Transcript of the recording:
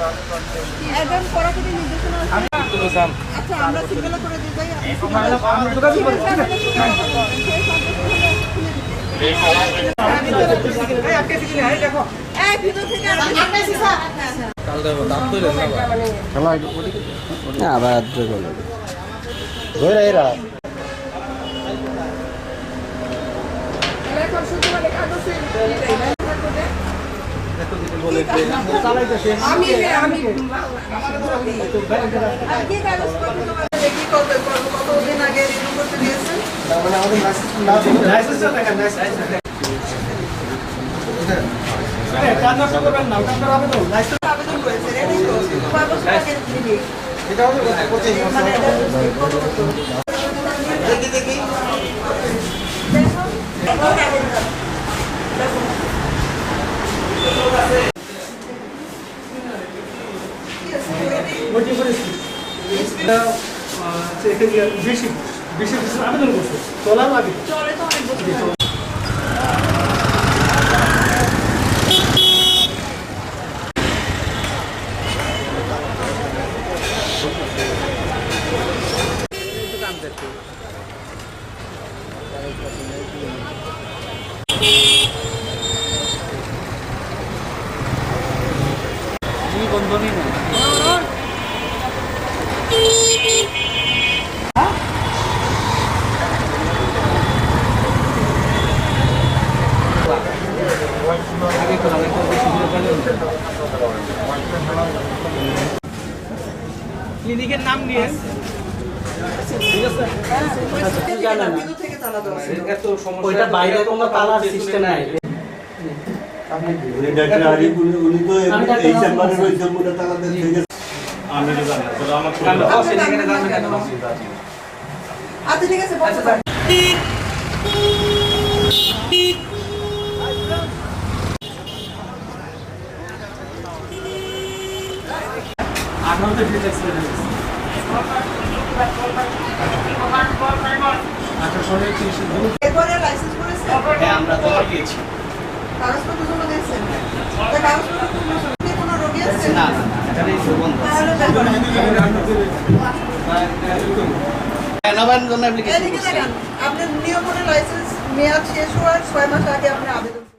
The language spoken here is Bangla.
একদম কড়াকড়ি নির্দেশনা আছে। আচ্ছা আমরা সিগন্যাল করে দিই যোগাযোগ করি আর- হ্যাঁ, হ্যাঁ। আবার ধরে এরা। এখন শুধু মানে কাগজে দেখি দেখো ওইটি করেছি এটা বেশি বেশি আবেদন করছে চলার লাগে চলে তো অনেক বছর ধরে। ক্লিনিকের নাম নিয়ে। ওইটা বাইরে কোনো তালার সিস্টেম নাই। উনি ডাক্তার আরিফ তিরিশে এরপরে লাইসেন্স হ্যাঁ আমরা জমা দিয়েছি কাগজপত্র জমা দিয়েছেন? তা কাগজপত্র কোনো রোগী আছে? না বন্ধ নবায়ন জন্য অ্যাপ্লিকেশন আপনার নিয়মনে লাইসেন্স মেয়াদ শেষ হওয়ার ছয় মাস আগে আপনার আবেদন